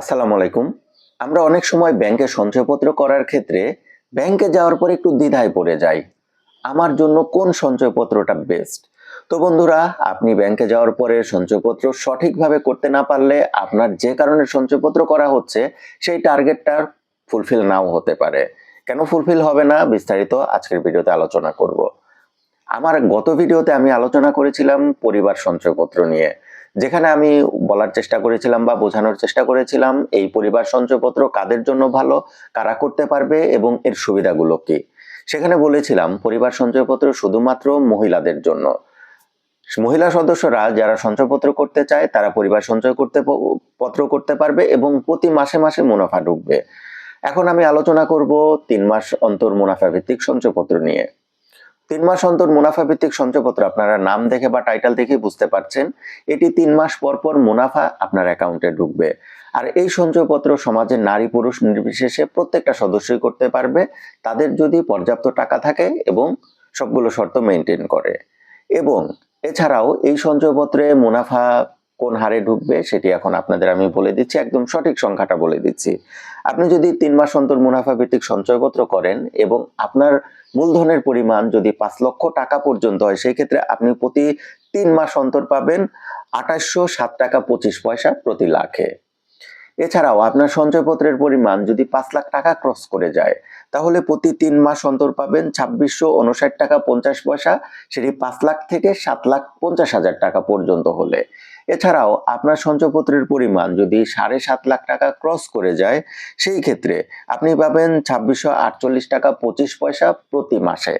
আসসালামু আলাইকুম। আমরা অনেক সময় ব্যাংকে সঞ্চয়পত্র করার ক্ষেত্রে ব্যাংকে যাওয়ার পর একটু দ্বিধায় পড়ে যাই। আমার জন্য কোন সঞ্চয়পত্রটা বেস্ট? তো বন্ধুরা, আপনি ব্যাংকে যাওয়ার পরে সঞ্চয়পত্র সঠিকভাবে করতে না পারলে আপনার যে কারণে সঞ্চয়পত্র করা হচ্ছে, সেই টার্গেটটার ফুলফিল নাও হতে পারে। কেন ফুলফিল হবে না, বিস্তারিত আজকের ভিডিওতে আলোচনা করব। আমার গত ভিডিওতে আমি আলোচনা করেছিলাম পরিবার সঞ্চয়পত্র নিয়ে, যেখানে আমি বলার চেষ্টা করেছিলাম বা বোঝানোর চেষ্টা করেছিলাম এই পরিবার সঞ্চয়পত্র কাদের জন্য ভালো, কারা করতে পারবে এবং এর সুবিধাগুলো কি। সেখানে বলেছিলাম পরিবার সঞ্চয়পত্র শুধুমাত্র মহিলাদের জন্য। মহিলা সদস্যরা যারা সঞ্চয়পত্র করতে চায় তারা পরিবার সঞ্চয় করতে পত্র করতে পারবে এবং প্রতি মাসে মাসে মুনাফা ঢুকবে। এখন আমি আলোচনা করব তিন মাস অন্তর মুনাফা ভিত্তিক সঞ্চয়পত্র নিয়ে। তিন মাস অন্তর মুনাফা ভিত্তিক সঞ্চয়পত্র আপনারা নাম দেখে বা টাইটেল দেখে বুঝতে পারছেন। এটি তিন মাস পর পর মুনাফা আপনার অ্যাকাউন্টে ঢুকবে। আর এই সঞ্চয়পত্র সমাজের নারী পুরুষ নির্বিশেষে প্রত্যেকটা সদস্যই করতে পারবে। তাদের যদি পর্যাপ্ত টাকা থাকে এবং সবগুলো শর্ত মেনটেন করে। এবং এছাড়াও এই সঞ্চয়পত্রে মুনাফা কোন হারে ঢুকবে সেটি এখন আপনাদের আমি বলে দিচ্ছি, একদম সঠিক সংখ্যাটা বলে দিচ্ছি। আপনি যদি তিন মাস অন্তর মুনাফা ভিত্তিক সঞ্চয়পত্র করেন এবং আপনার মূলধনের পরিমাণ যদি পাঁচ লক্ষ টাকা পর্যন্ত হয়, সেই ক্ষেত্রে আপনি প্রতি তিন মাস অন্তর পাবেন আঠাশশো সাত টাকা পঁচিশ পয়সা প্রতি লাখে। এছাড়াও আপনার সঞ্চয়পত্রের পরিমাণ যদি পাঁচ লাখ টাকা ক্রস করে যায়, তাহলে প্রতি তিন মাস অন্তর পাবেন ছাব্বিশশো উনষাট টাকা পঞ্চাশ পয়সা, সেটি পাঁচ লাখ থেকে সাত লাখ পঞ্চাশ হাজার টাকা পর্যন্ত হলে। এছাড়াও আপনার সঞ্চয়পত্রের পরিমাণ যদি সাড়ে সাত লাখ টাকা ক্রস করে যায়, সেই ক্ষেত্রে আপনি পাবেন ছাব্বিশশো আটচল্লিশ টাকা পঁচিশ পয়সা প্রতি মাসে।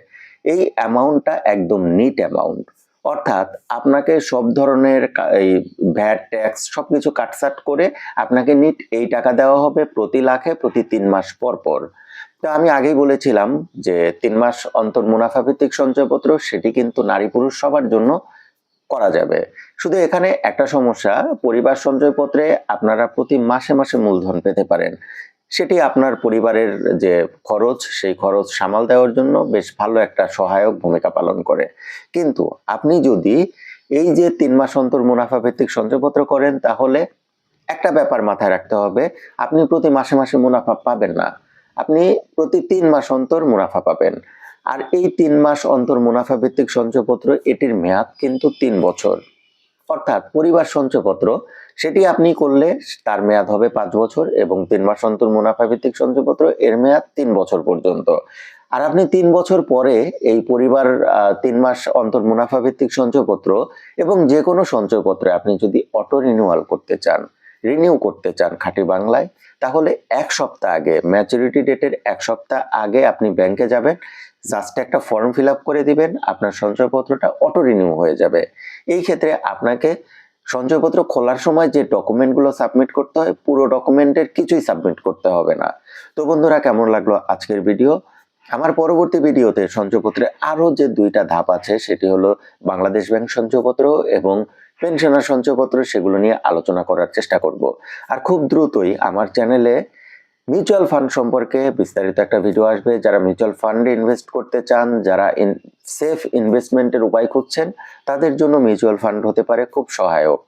এই অ্যামাউন্টটা একদম নিট অ্যামাউন্ট অর্থাৎ আপনাকে সব ধরনের এই ভ্যাট ট্যাক্স সব কিছু কাটসাট করে আপনাকে নিট এই টাকা দেওয়া হবে প্রতি লাখে প্রতি তিন মাস পর পর। তো আমি আগেই বলেছিলাম যে তিন মাস অন্তর মুনাফা ভিত্তিক সঞ্চয়পত্র, সেটি কিন্তু নারী পুরুষ সবার জন্য করা যাবে। শুধু এখানে একটা সমস্যা, পরিবার সঞ্চয়পত্রে আপনারা প্রতি মাসে মাসে মূলধন পেতে পারেন। সেটি আপনার পরিবারের যে খরচ, সেই খরচ সামাল দেওয়ার জন্য বেশ ভালো একটা সহায়ক ভূমিকা পালন করে। কিন্তু আপনি যদি এই যে তিন মাস অন্তর মুনাফা ভিত্তিক সঞ্চয়পত্র করেন, তাহলে একটা ব্যাপার মাথায় রাখতে হবে, আপনি প্রতি মাসে মাসে মুনাফা পাবেন না। আপনি প্রতি তিন মাস অন্তর মুনাফা পাবেন। আর এই তিন মাস অন্তর মুনাফা ভিত্তিক সঞ্চয়পত্র এটির মেয়াদ কিন্তু তিন বছর। অর্থাৎ পরিবার সঞ্চয়পত্র, সেটি আপনি করলে তার মেয়াদ হবে পাঁচ বছর এবং তিন মাস অন্তর মুনাফা ভিত্তিক সঞ্চয়পত্র এর মেয়াদ তিন বছর পর্যন্ত। আর আপনি তিন বছর পরে এই পরিবার তিন মাস অন্তর মুনাফা ভিত্তিক সঞ্চয়পত্র এবং যে কোনো সঞ্চয়পত্রে আপনি যদি অটো রিনিউয়াল করতে চান, রিনিউ করতে চান খাঁটি বাংলায়, তাহলে এক সপ্তাহ আগে, ম্যাচুরিটি ডেটের এক সপ্তাহ আগে আপনি ব্যাংকে যাবেন জাস্ট একটা ফর্ম ফিল করে দিবেন, আপনার সঞ্চয়পত্রটা অটো রিনিউ হয়ে যাবে। এই ক্ষেত্রে আপনাকে সঞ্চয়পত্র খোলার সময় যে ডকুমেন্টগুলো সাবমিট করতে হয়, পুরো ডকুমেন্টের কিছুই সাবমিট করতে হবে না। তো বন্ধুরা, কেমন লাগল আজকের ভিডিও আমার পরবর্তী ভিডিওতে সঞ্চয়পত্রে আরও যে দুইটা ধাপ আছে, সেটি হলো বাংলাদেশ ব্যাংক সঞ্চয়পত্র এবং পেনশনার সঞ্চয়পত্র, সেগুলো নিয়ে আলোচনা করার চেষ্টা করব। আর খুব দ্রুতই আমার চ্যানেলে মিউচুয়াল ফান্ড সম্পর্কে বিস্তারিত একটা ভিডিও আসবে। যারা মিউচুয়াল ফান্ডে ইনভেস্ট করতে চান, যারা ইন সেফ ইনভেস্টমেন্টের উপায় খুঁজছেন, তাদের জন্য মিউচুয়াল ফান্ড হতে পারে খুব সহায়ক।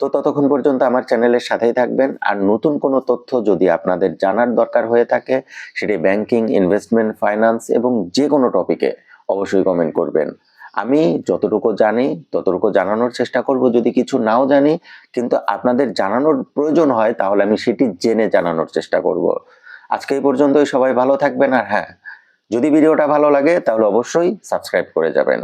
তো ততক্ষণ পর্যন্ত আমার চ্যানেলের সাথেই থাকবেন। আর নতুন কোনো তথ্য যদি আপনাদের জানার দরকার হয়ে থাকে, সেটি ব্যাংকিং ইনভেস্টমেন্ট ফাইন্যান্স এবং যে কোনো টপিকে অবশ্যই কমেন্ট করবেন। আমি যতটুকু জানি, ততটুকু জানানোর চেষ্টা করব। যদি কিছু নাও জানি, কিন্তু আপনাদের জানানোর প্রয়োজন হয়, তাহলে আমি সেটি জেনে জানানোর চেষ্টা করব। আজকে এই পর্যন্তই, সবাই ভালো থাকবেন, আর হ্যাঁ যদি ভিডিওটা ভালো লাগে, তাহলে অবশ্যই সাবস্ক্রাইব করে যাবেন।